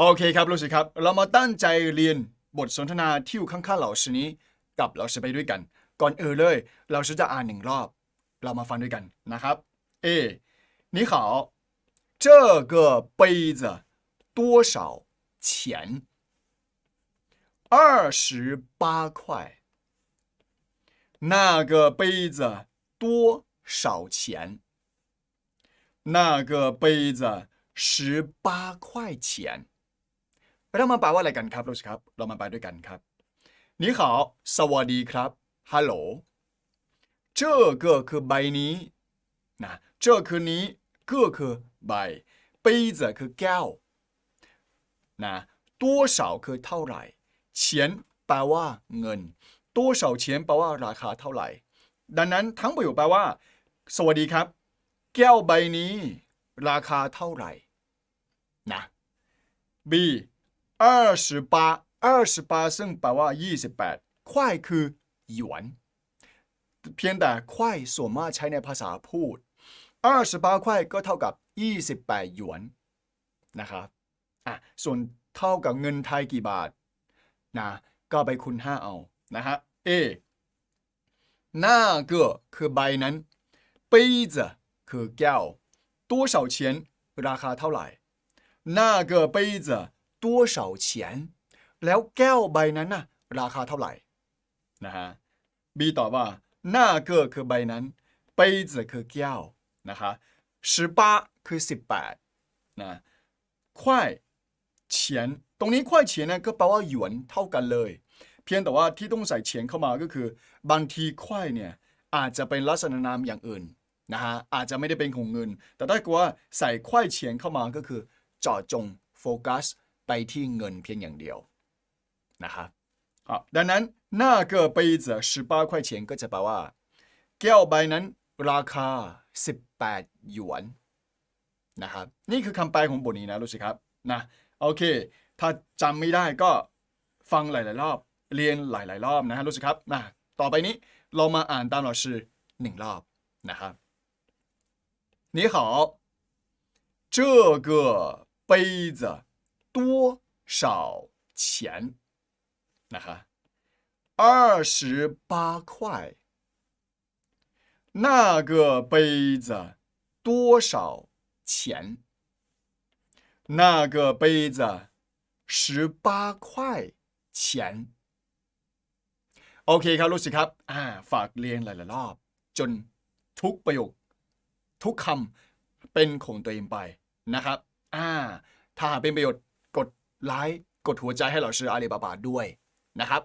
โอเคครับลูกศิษย์ครับ เรามาตั้งใจเรียนบทสนทนาที่อยู่ข้างๆเหล่าชนี้ กับเราจะไปด้วยกัน ก่อนอื่นเลย เราจะอ่านหนึ่งรอบ เรามาฟังด้วยกันนะครับ เอ你好这个杯子多少钱二十八块那个杯子多少钱那个杯子十八块钱 ไปทำมาแปลว่าอะไรกันครับลูกครับ เรามาไปด้วยกันครับนี่ขอสวัสดีครับฮัลโหลเจอก็คือใบนี้นะเจอคือนี้ก็คือใบ杯子คือแก้วนะ多少คือเท่าไหร่เฉียนแปลว่าเงิน多少วเฉียนแปลว่าราคาเท่าไหร่ ดังนั้นทั้งประโยคแปลว่า สวัสดีครับ แก้วใบนี้ ราคาเท่าไหร่นะ B 二十八二十八ซึ่งแปลว่า 28ควายคือหยวน เพียงแต่ควายส่วนมากใช้ในภาษาพูด28ควายก็เท่ากับ 28 หยวนนะครับอ่ะส่วนเท่ากับเงินไทยกี่บาทนะก็ไปคูณ5เอานะฮะ A 那个คือใบนั้น杯子คือแก้ว多少钱ราคาเท่าไหร่那个杯子 ตัวเฉียน แล้วแก้วใบนั้นน่ะ ราคาเท่าไหร่นะฮะบีตอบว่าหน้าเกอคือใบนั้นเปย์จะคือแก้วนะคะสิบแปดคือสิบแปดนะควายเฉียนตรงนี้ควายเฉียนนะก็แปลว่าหยวนเท่ากันเลย เพียงแต่ว่าที่ต้องใส่เฉียนเข้ามาก็คือ บางทีควายเนี่ยอาจจะเป็นลักษณะนามอย่างอื่นนะฮะอาจจะไม่ได้เป็นของเงิน แต่ถ้าเกิดว่าใส่ควายเฉียนเข้ามาก็คือจ่อจงโฟกัส ไปที่เงินเพียงอย่างเดียวนะครับ好ดังนั้นหน้าเกอ杯子十八块钱ก็จะแปลว่า แก้วใบนั้นราคา 18 หยวนนะครับนี่คือคำแปลของบทนี้นะรู้สิครับนะโอเค ถ้าจำไม่ได้ก็ฟังหลาย ๆ รอบ เรียนหลาย ๆ รอบนะฮะรู้สิครับนะต่อไปนี้เรามาอ่านตาม老师หนึ่งรอบนะครับ你好这个杯子 多少钱นะครับ二十八块那个杯子多少钱？那个杯子十八块钱。โอเคครับรู้สึกครับ อ่า ฝากเรียนหลายๆรอบ จนทุกประโยค ทุกคำเป็นของตัวเองไปนะครับ อ่า ถ้าหากเป็นประโยชน์ กดไลค์กดหัวใจให้เราชื่ออาลีบาบาด้วยนะครับ